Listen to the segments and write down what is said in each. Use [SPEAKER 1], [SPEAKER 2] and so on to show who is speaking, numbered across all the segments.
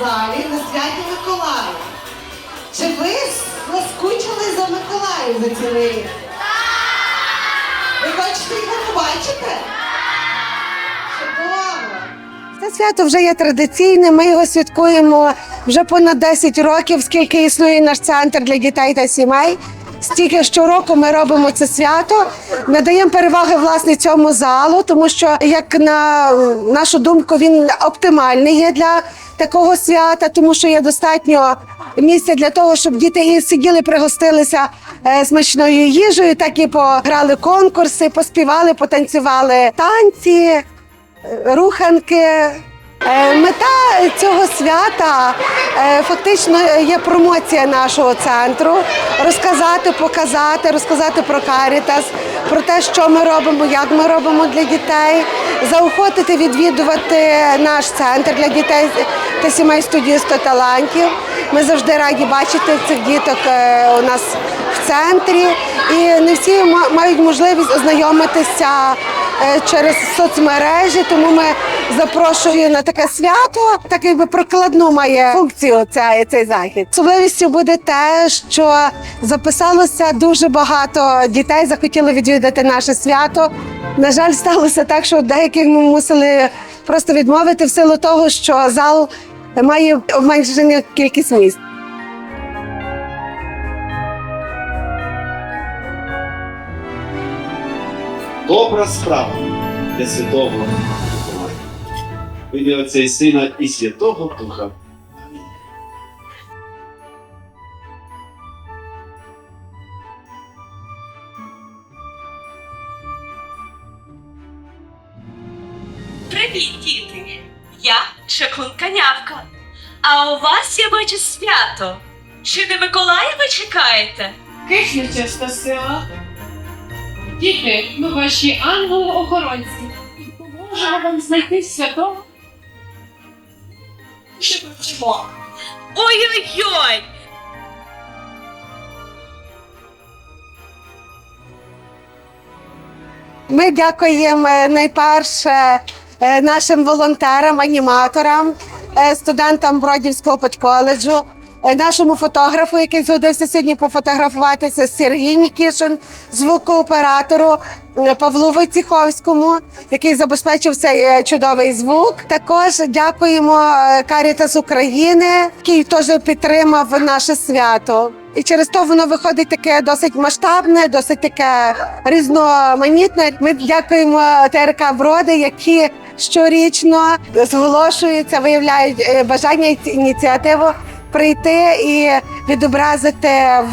[SPEAKER 1] залі на святі Миколаю. Чи ви наскучили за Миколаєм за цілий рік? Ви хочете його побачити? Чудово! Це свято вже є традиційне. Ми його святкуємо вже понад 10 років, скільки існує наш центр для дітей та сімей. Стільки щороку ми робимо це свято, надаємо переваги власне цьому залу, тому що, як на нашу думку, він оптимальний є для такого свята, тому що є достатньо місця для того, щоб діти і сиділи, пригостилися е, смачною їжею, так і пограли конкурси, поспівали, потанцювали танці руханки. Е, Мета цього свята е, фактично є промоція нашого центру, розказати, показати, розказати про Карітас, про те, що ми робимо, як ми робимо для дітей, заохотити відвідувати наш центр для дітей та сімей студію 100 талантів. Ми завжди раді бачити цих діток е, у нас в центрі, і не всі ма- мають можливість ознайомитися е, через соцмережі, тому ми запрошуємо на таке свято, так якби прокладну має функцію цей, цей захід. Особливістю буде те, що записалося дуже багато дітей, захотіли відвідати наше свято. На жаль, сталося так, що деяких ми мусили просто відмовити в силу того, що зал має обмежену кількість місць.
[SPEAKER 2] Добра справа для святого Миколая. В ім'я Отця і Сина і Святого Духа.
[SPEAKER 3] Привіт, діти! Я Чаклунка Нявка. А у вас я бачу свято. Чи не Миколая ви чекаєте?
[SPEAKER 4] Кисне чиста сила. Діти, ми ваші ангели-охоронці. І поможемо вам знайти святого. Що ми вчимо?
[SPEAKER 3] Ой-ой-ой!
[SPEAKER 1] Ми дякуємо е, найперше е, нашим волонтерам, аніматорам, е, студентам Бродівського педколеджу, нашому фотографу, який згодився сьогодні пофотографуватися Сергій Нікішин, звукооператору е, Павлу Войціховському, який забезпечив цей е, чудовий звук. Також дякуємо е, Карітас України, який теж підтримав наше свято. І через то воно виходить таке досить масштабне, досить таке різноманітне. Ми дякуємо ТРК Броди, які щорічно зголошуються, виявляють е, бажання ініціативу прийти і відобразити в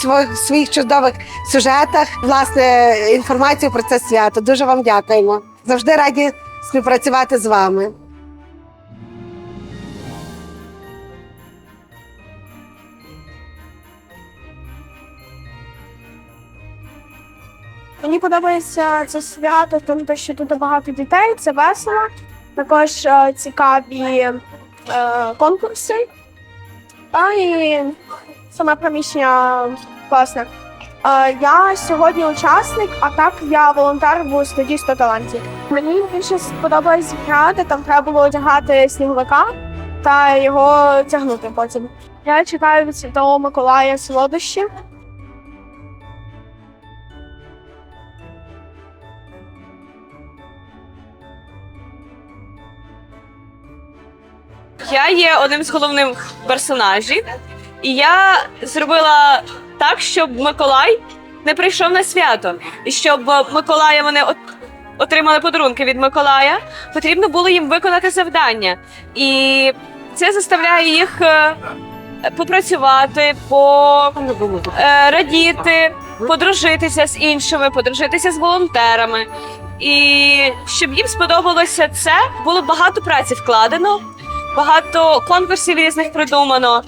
[SPEAKER 1] своїх, своїх чудових сюжетах власне інформацію про це свято. Дуже вам дякуємо. Завжди раді співпрацювати з вами.
[SPEAKER 5] Мені подобається це свято, тому що тут багато дітей, це весело. Також е, цікаві е, конкурси. Та і саме приміщення класне. Я сьогодні учасник, а так я волонтер в студії 100 талантів. Мені більше сподобалось грати, там треба було одягати сніговика та його тягнути потім. Я чекаю від Миколая солодощі.
[SPEAKER 3] Я є одним з головних персонажів, і я зробила так, щоб Миколай не прийшов на свято. І щоб Миколая вони отримали подарунки від Миколая, потрібно було їм виконати завдання. І це заставляє їх е, попрацювати, по е, подружитися з іншими, подружитися з волонтерами. І щоб їм сподобалося це, було багато праці вкладено, багато конкурсів різних придумано.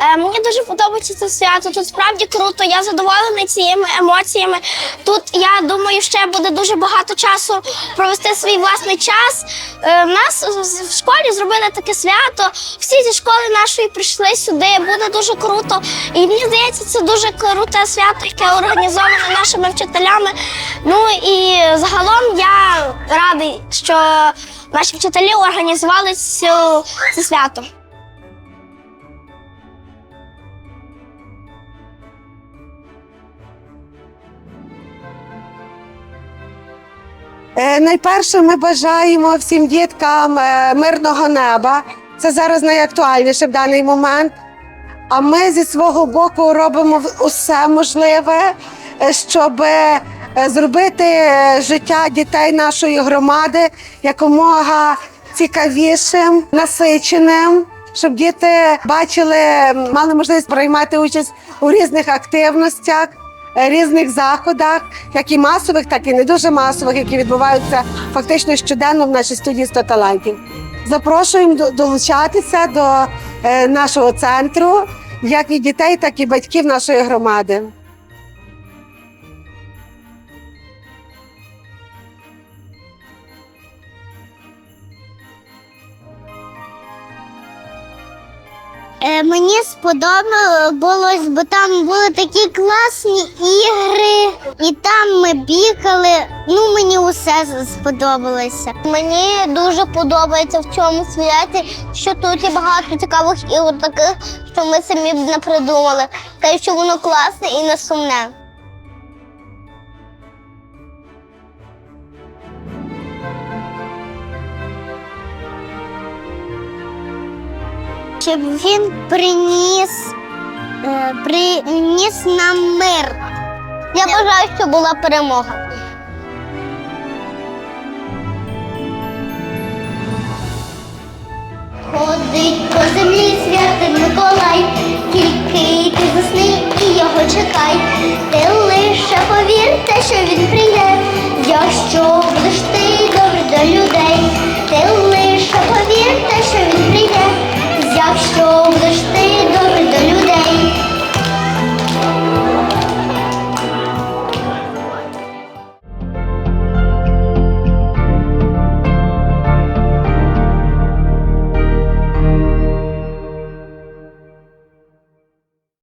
[SPEAKER 6] Е, мені дуже подобається це свято. Тут справді круто. Я задоволена цими емоціями. Тут я думаю, ще буде дуже багато часу провести свій власний час. Е, в нас в школі зробили таке свято. Всі зі школи нашої прийшли сюди. Буде дуже круто. І мені здається, це дуже круте свято, яке організоване нашими вчителями. Ну і загалом я радий, що наші вчителі організували цю, це свято.
[SPEAKER 1] Найперше, ми бажаємо всім діткам е, мирного неба. Це зараз найактуальніше в даний момент. А ми зі свого боку робимо усе можливе, е, щоб е, зробити е, життя дітей нашої громади якомога цікавішим, насиченим, щоб діти бачили, мали можливість приймати участь у різних активностях, е, різних заходах, як і масових, так і не дуже масових, які відбуваються фактично щоденно в нашій студії 100 талантів. Запрошуємо до- долучатися до е, нашого центру, як і дітей, так і батьків нашої громади.
[SPEAKER 6] Мені сподобалось, бо там були такі класні ігри, і там ми бігали. Ну, мені усе сподобалося. Мені дуже подобається в цьому святі, що тут є багато цікавих ігор, таких, що ми самі б не придумали. Те, що воно класне і не сумне. Щоб він приніс, е, приніс нам мир. Я бажаю, щоб була перемога. Ходить по землі святий Миколай, тільки ти засни і його чекай.